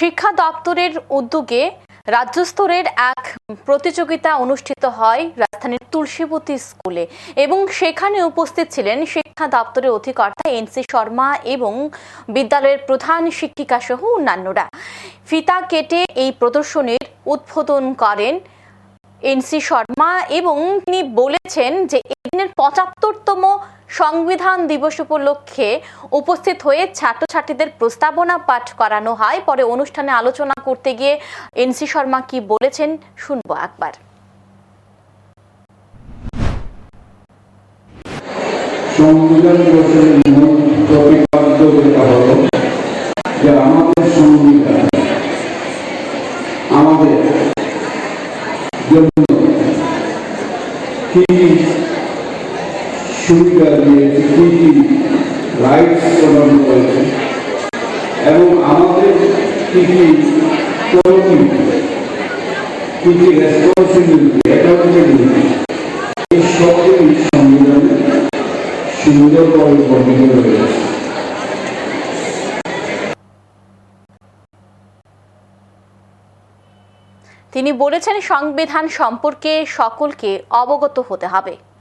শিক্ষা দপ্তরের উদ্যোগে রাজ্য স্তরের এক প্রতিযোগিতা অনুষ্ঠিত হয় রাজধানীর তুলসীবতী স্কুলে এবং সেখানে উপস্থিত ছিলেন শিক্ষা দপ্তরের অধিকর্তা এনসি শর্মা এবং বিদ্যালয়ের প্রধান শিক্ষিকা সহ অন্যান্যরা। ফিতা কেটে এই প্রদর্শনীর উদ্বোধন করেন এনসি শর্মা এবং তিনি বলেছেন যে এদিনের পঁচাত্তরতম সংবিধান দিবস উপলক্ষে উপস্থিত হয়ে ছাত্রছাত্রীদের প্রস্তাবনা পাঠ করানো হয়। পরে অনুষ্ঠানে আলোচনা করতে গিয়ে এনসি শর্মা কি বলেছেন শুনব একবার। আমাদের আমাদের জন্য কি সুবিধা দিয়েছে কি কি রাইটস প্রদান করেছে এবং আমাদের কি কি করণীয় কি এই সংবিধানে সুন্দরভাবে বর্ণিত রয়েছে তিনি বলেছেন, সংবিধান সম্পর্কে সকলকে অবগত হতে হবে।